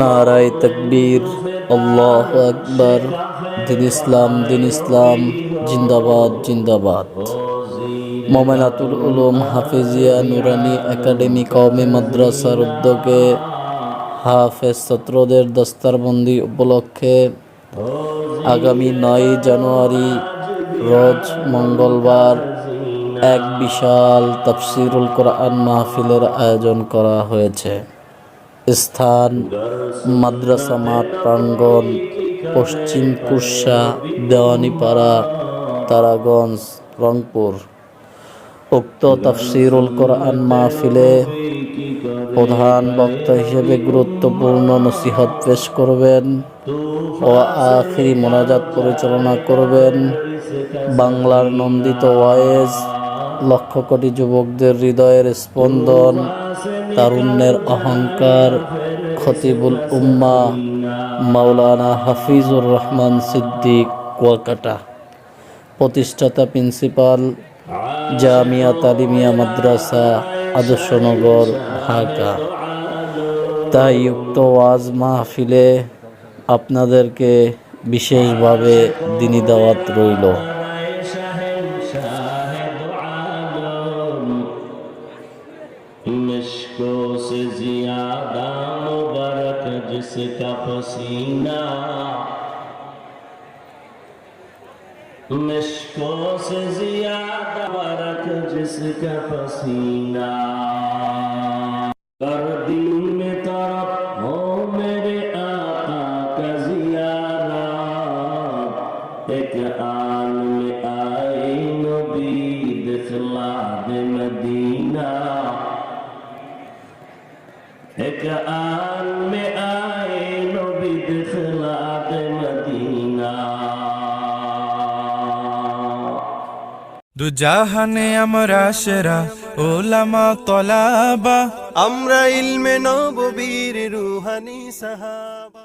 নারায় তকবীর, আল্লাহ আকবর, দিন ইসলাম দিন ইসলাম, জিন্দাবাদ জিন্দাবাদ। মোমেনাতুল উলুম হাফিজিয়া নুরানি একাডেমি কওমি মাদ্রাসার উদ্যোগে হাফেজ ছাত্রদের দস্তারবন্দি উপলক্ষে আগামী নয় জানুয়ারি, রোজ মঙ্গলবার, এক বিশাল তাফসিরুল কোরআন মাহফিলের আয়োজন করা হয়েছে। স্থান, মাদ্রাসা, মাঠ, প্রাঙ্গণ, পশ্চিম কুর্সা, দেওয়ানিপাড়া, তারাগঞ্জ, রংপুর। উক্ত তাফসিরুল কোরআন মাহফিলে প্রধান বক্তা হিসেবে গুরুত্বপূর্ণ নসিহত পেশ করবেন ও আখিরি মোনাজাত পরিচালনা করবেন বাংলার নন্দিত ওয়াইজ লক্ষ কোটি যুবকদের হৃদয়ের স্পন্দন তারুণ্যের অহংকার খতিবুল উম্মা মাওলানা হাফিজুর রহমান সিদ্দিক কুয়াকাটা। প্রতিষ্ঠাতা প্রিন্সিপাল, জামিয়া তালিমিয়া মাদ্রাসা, আদর্শনগর, ঢাকা। তাই উক্ত ওয়াজ মাহফিলে আপনাদেরকে বিশেষভাবে দিনী দাওয়াত রইল। मुश्को से ज्यादा मुबारक जिसका पसीना मुश्को से ज्यादा मुबारक जिसका पसीना कर दिल में तरफ हो मेरे आका का जियारा एक आन में आए एक आन में आए नबी दिखला दे मदीना দুজাহানে আমরা সেরা ওলামা তলাবা আমরা ইলমে নববীর রুহানি সাহাবা